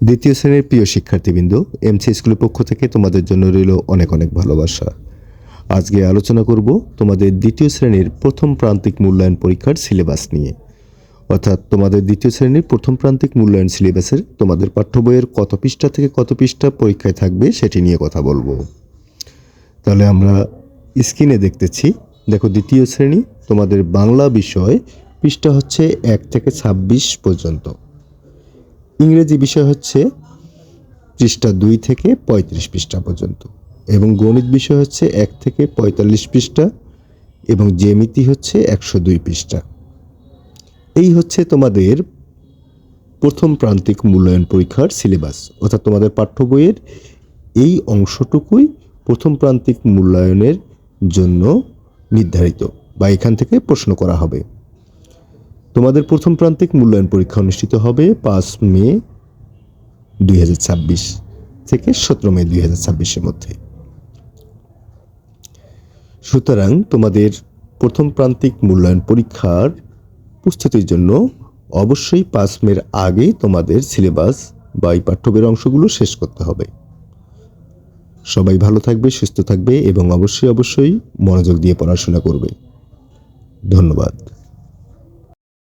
দ্বিতীয় শ্রেণির প্রিয় শিক্ষার্থীবৃন্দ এমসি স্কুলের পক্ষ থেকে তোমাদের জন্য রইল অনেক অনেক ভালোবাসা। আজকে আলোচনা করব তোমাদের দ্বিতীয় শ্রেণির প্রথম প্রান্তিক মূল্যায়ন পরীক্ষার সিলেবাস নিয়ে। অর্থাৎ তোমাদের দ্বিতীয় শ্রেণির প্রথম প্রান্তিক মূল্যায়ন সিলেবাসের তোমাদের পাঠ্য বইয়ের কত পৃষ্ঠা থেকে কত পৃষ্ঠা পরীক্ষায় থাকবে সেটি নিয়ে কথা বলব। তাহলে আমরা স্ক্রিনে দেখতেছি, দেখো দ্বিতীয় শ্রেণি, তোমাদের বাংলা বিষয় পৃষ্ঠা হচ্ছে এক থেকে ছাব্বিশ পর্যন্ত। ইংরেজি বিষয় হচ্ছে পৃষ্ঠা দুই থেকে পঁয়ত্রিশ পৃষ্ঠা পর্যন্ত এবং গণিত বিষয় হচ্ছে এক থেকে পঁয়তাল্লিশ পৃষ্ঠা এবং জ্যামিতি হচ্ছে একশো দুই পৃষ্ঠা। এই হচ্ছে তোমাদের প্রথম প্রান্তিক মূল্যায়ন পরীক্ষার সিলেবাস, অর্থাৎ তোমাদের পাঠ্য বইয়ের এই অংশটুকুই প্রথম প্রান্তিক মূল্যায়নের জন্য নির্ধারিত বা এখান থেকে প্রশ্ন করা হবে। তোমাদের প্রথম প্রান্তিক মূল্যায়ন পরীক্ষা অনুষ্ঠিত হবে পাঁচ মে দুই হাজার ছাব্বিশ থেকে সতেরো মে দুই হাজার মধ্যে। সুতরাং তোমাদের প্রথম প্রান্তিক মূল্যায়ন পরীক্ষার প্রস্তুতির জন্য অবশ্যই পাঁচ মের আগে তোমাদের সিলেবাস বা এই পাঠ্যবের অংশগুলো শেষ করতে হবে। সবাই ভালো থাকবে, সুস্থ থাকবে এবং অবশ্যই অবশ্যই মনোযোগ দিয়ে পড়াশোনা করবে।